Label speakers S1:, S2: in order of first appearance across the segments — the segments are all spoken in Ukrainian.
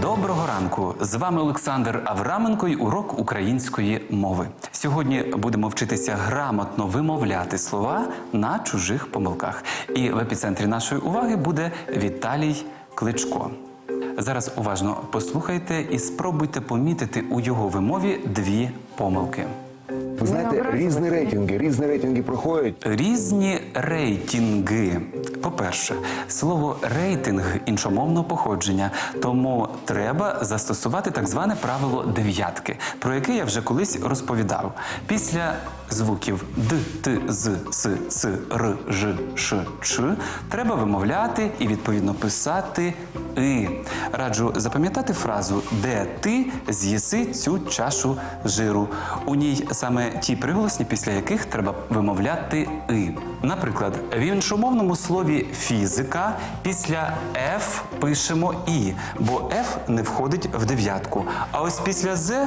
S1: Доброго ранку! З вами Олександр Авраменко й урок української мови. Сьогодні будемо вчитися грамотно вимовляти слова на чужих помилках. І в епіцентрі нашої уваги буде Віталій Кличко. Зараз уважно послухайте і спробуйте помітити у його вимові дві помилки.
S2: Ви знаєте, різні рейтинги, різні рейтинги проходять.
S1: Різні рейтинги. По-перше, слово рейтинг іншомовного походження, тому треба застосувати так зване правило дев'ятки, про яке я вже колись розповідав. Після звуків д, т, з, с, с, р, ж, ш, ч треба вимовляти і відповідно писати и. Раджу запам'ятати фразу де ти з'їси цю чашу жиру. У ній саме ті приголосні, після яких треба вимовляти и. Наприклад, в іншомовному слові фізика після F пишемо і, бо F не входить в дев'ятку. А ось після з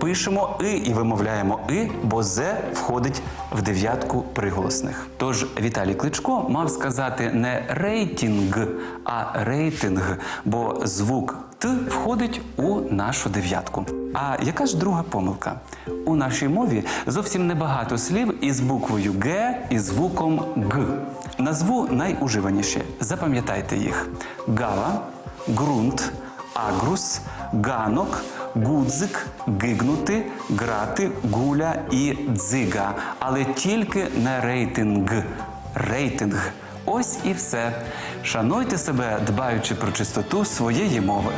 S1: Пишемо и і вимовляємо и, бо з входить в дев'ятку приголосних. Тож Віталій Кличко мав сказати не рейтинг, а рейтинг, бо звук Т входить у нашу дев'ятку. А яка ж друга помилка? У нашій мові зовсім небагато слів із буквою Г і звуком Г. Назву найуживаніші. Запам'ятайте їх: гава, ґрунт, агрус, ганок, гудзик, гигнути, грати, гуля і дзига. Але тільки не рейтинг. Рейтинг. Ось і все. Шануйте себе, дбаючи про чистоту своєї мови.